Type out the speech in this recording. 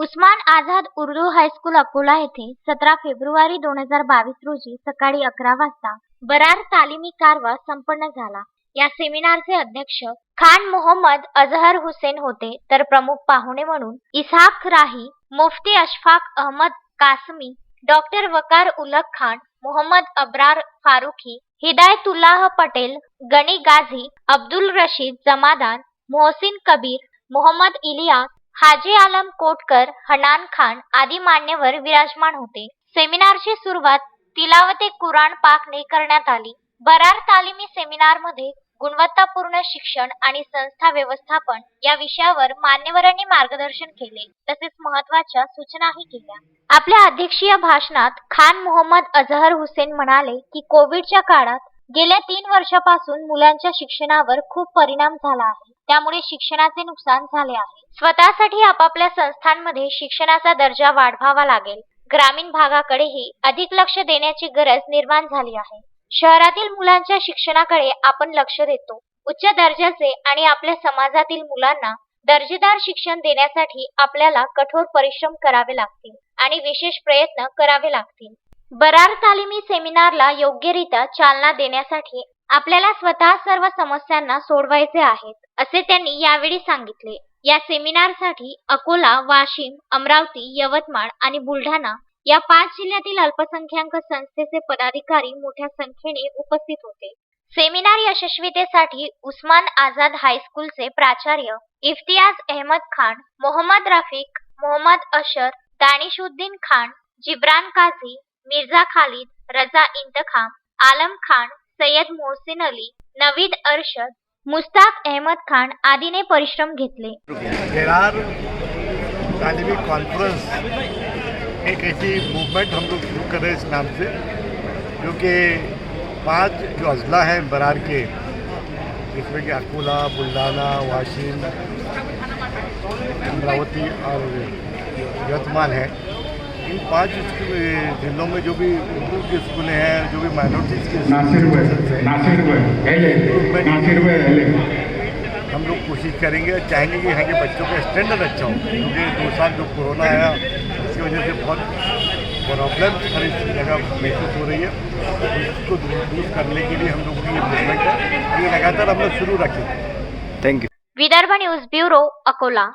Usman Azad Urdu high school Akola येथे सतरा February दोन हजार बावीस रोजी सकाळी अकरा वाजता बरार तालिमी कारवा संपन्न झाला. या सेमिनारचे अध्यक्ष खान मोहम्मद अझहर हुसेन होते तर प्रमुख पाहुणे म्हणून इसाक राही मुफ्ती अशफाक अहमद कासमी डॉक्टर वकार उलक खान मोहम्मद अब्रार फारुखी हिदायतुल्लाह पटेल गणी गाझी अब्दुल रशीद जमादान मोहसिन कबीर मोहम्मद इलियास हाजी आलम कोटकर हनान खान आदी मान्यवर विराजमान होते. सेमिनारची सुरुवात तिलावते कुराण पाकने करण्यात आली. बरार तालिमी सेमिनारमध्ये गुणवत्तापूर्ण शिक्षण आणि संस्था व्यवस्थापन या विषयावर मान्यवरांनी मार्गदर्शन केले तसेच महत्त्वाच्या सूचनाही केल्या. आपल्या अध्यक्षीय भाषणात खान मोहम्मद अझहर हुसेन म्हणाले की कोविडच्या काळात गेल्या तीन वर्षापासून मुलांच्या शिक्षणावर खूप परिणाम झाला आहे. त्यामुळे शिक्षणाचे नुकसान झाले आहे. स्वतःसाठी आपापल्या संस्थांमध्ये शिक्षणाचा दर्जा वाढवावा लागेल. ग्रामीण भागाकडेही अधिक लक्ष देण्याची गरज निर्माण झाली आहे. शहरातील मुलांच्या शिक्षणाकडे आपण लक्ष देतो. उच्च दर्जाचे आणि आपल्या समाजातील मुलांना दर्जेदार शिक्षण देण्यासाठी आपल्याला कठोर परिश्रम करावे लागतील आणि विशेष प्रयत्न करावे लागतील. बरार तालिमी सेमिनारला योग्यरित्या चालना देण्यासाठी आपल्याला स्वतः सर्व समस्यांना सोडवायचे आहेत असे त्यांनी यावेळी सांगितले. या सेमिनारसाठी अकोला वाशिम अमरावती यवतमाळ आणि बुलढाणा या पाच जिल्ह्यातील अल्पसंख्याक संस्थेचे पदाधिकारी मोठ्या संख्येने उपस्थित होते. सेमिनार यशस्वीतेसाठी उस्मान आझाद हायस्कूलचे प्राचार्य इफ्तियाज अहमद खान मोहम्मद रफीक मोहम्मद अशर दानिशुद्दीन खान जिब्रान काझी मिर्झा खालिद रजा इंतखाम आलम खान सय्यद मोहसिन अली नवीद अरशद मुस्ताक अहमद खान आदीने परिश्रम घेतले. बेरार तालीमी कॉन्फ्रेंस एक ऐसी मूवमेंट हम लोग शुरू कर रहे हैं इस नाम से जो कि पांच जो अजला हैं बरार के जिसमें कि अकोला बुल्डाना वाशिम अमरावती और यवतमाल है। इन पाँच जिलों में जो भी उर्दू के स्कूलें हैं जो भी माइनॉरिटीज़ के हैं, हम लोग कोशिश करेंगे और चाहेंगे कि यहाँ के बच्चों का स्टैंडर्ड अच्छा हो क्योंकि दो साल जो कोरोना आया उसकी वजह से बहुत प्रॉब्लम हर जगह महसूस हो रही है। इसको दूर करने के लिए हम लोगों की ये मूवमेंट है। ये लगातार हम लोग शुरू रखेंगे U Vidarbha news bureau Akola.